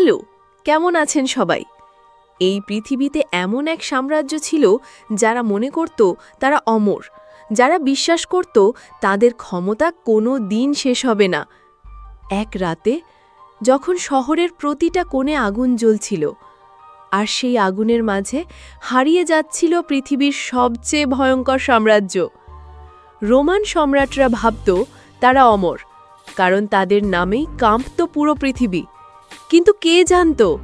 Hello, কেমন আছেন সবাই? এই পৃথিবীতে এমন এক সাম্রাজ্য ছিল যারা মনে করত তারা অমর, যারা বিশ্বাস করত তাদের ক্ষমতা কোনো দিন শেষ হবে না। এক রাতে, যখন শহরের প্রতিটা কোণে আগুন জ্বলছিল, আর সেই আগুনের মাঝে হারিয়ে যাচ্ছিল পৃথিবীর সবচেয়ে ভয়ঙ্কর সাম্রাজ্য। রোমান সম্রাটরা ভাবত তারা অমর, কারণ তাদের নামেই কাঁপত পুরো পৃথিবী। কিন্তু কে জানত?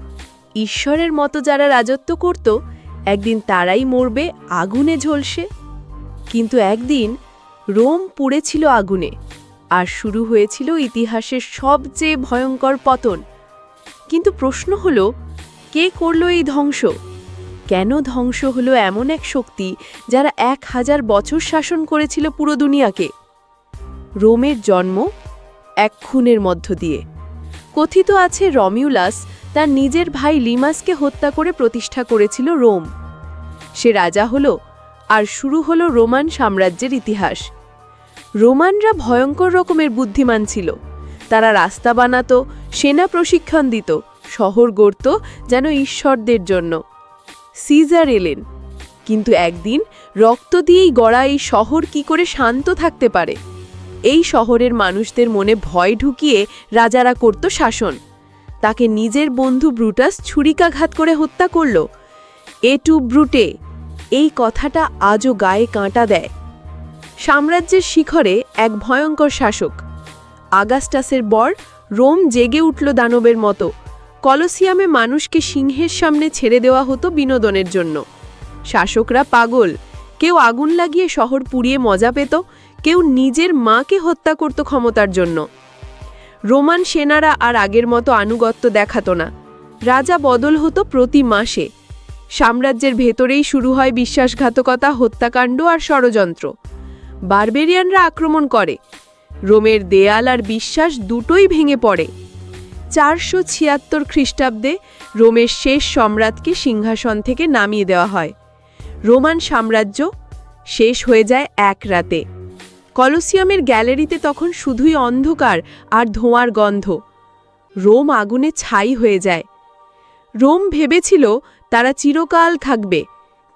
ঈশ্বরের মতো যারা রাজত্ব করত, একদিন তারাই মরবে, আগুনে ঝলসে। কিন্তু একদিন রোম পুড়েছিল আগুনে, আর শুরু হয়েছিল ইতিহাসের সবচেয়ে ভয়ঙ্কর পতন। কিন্তু প্রশ্ন হল, কে করল এই ধ্বংস? কেন ধ্বংস হলো এমন এক শক্তি যারা এক হাজার বছর শাসন করেছিল পুরো দুনিয়াকে? রোমের জন্ম এক খুনের মধ্য দিয়ে। কথিত আছে রমিউলাস তার নিজের ভাই লিমাসকে হত্যা করে প্রতিষ্ঠা করেছিল রোম। সে রাজা হল আর শুরু হলো রোমান সাম্রাজ্যের ইতিহাস। রোমানরা ভয়ঙ্কর রকমের বুদ্ধিমান ছিল। তারা রাস্তা বানাতো, সেনা প্রশিক্ষণ দিত, শহর গড়ত যেন ঈশ্বরদের জন্য। সিজার এলেন। কিন্তু একদিন রক্ত দিয়েই গড়া এই শহর কি করে শান্ত থাকতে পারে? এই শহরের মানুষদের মনে ভয় ঢুকিয়ে রাজারা করত শাসন। তাকে নিজের বন্ধু ব্রুটাস ছুরিকাঘাত করে হত্যা করল। এ টু ব্রুটে এই কথাটা আজও গায়ে কাঁটা দেয়। সাম্রাজ্যের শিখরে এক ভয়ঙ্কর শাসক, আগাস্টাসের বর রোম জেগে উঠল দানবের মতো। কলসিয়ামে মানুষকে সিংহের সামনে ছেড়ে দেওয়া হতো বিনোদনের জন্য। শাসকরা পাগল, কেউ আগুন লাগিয়ে শহর পুড়িয়ে মজা পেত কেউ নিজের মাকে হত্যা করত ক্ষমতার জন্য। রোমান সেনারা আর আগের মতো আনুগত্য দেখাতো না। রাজা বদল হতো প্রতি মাসে। সাম্রাজ্যের ভেতরেই শুরু হয় বিশ্বাসঘাতকতা, হত্যাকাণ্ড আর ষড়যন্ত্র। বারবেরিয়ানরা আক্রমণ করে। রোমের দেয়াল আর বিশ্বাস দুটোই ভেঙে পড়ে। চারশো ছিয়াত্তর খ্রিস্টাব্দে রোমের শেষ সম্রাটকে সিংহাসন থেকে নামিয়ে দেওয়া হয়। রোমান সাম্রাজ্য শেষ হয়ে যায় এক রাতে। কলোসিয়ামের গ্যালারিতে তখন শুধুই অন্ধকার আর ধোঁয়ার গন্ধ। রোম আগুনে ছাই হয়ে যায়। রোম ভেবেছিল তারা চিরকাল থাকবে,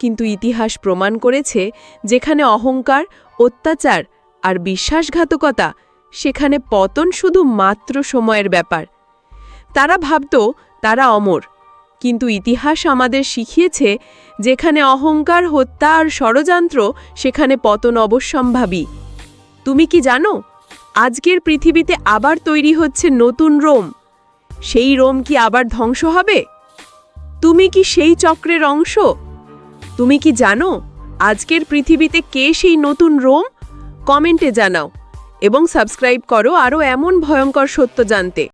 কিন্তু ইতিহাস প্রমাণ করেছে যেখানে অহংকার, অত্যাচার আর বিশ্বাসঘাতকতা, সেখানে পতন শুধু মাত্র সময়ের ব্যাপার। তারা ভাবত তারা অমর, কিন্তু ইতিহাস আমাদের শিখিয়েছে যেখানে অহংকার, হত্যা আর ষড়যন্ত্র, সেখানে পতন অবশ্যম্ভাবী। তুমি কি জানো, আজকের পৃথিবীতে আবার তৈরি হচ্ছে নতুন রোম। সেই রোম কি আবার ধ্বংস হবে? তুমি কি সেই চক্রের অংশ? তুমি কি জানো, আজকের পৃথিবীতে কে সেই নতুন রোম? কমেন্টে জানাও এবং সাবস্ক্রাইব করো আরও এমন ভয়ঙ্কর সত্য জানতে।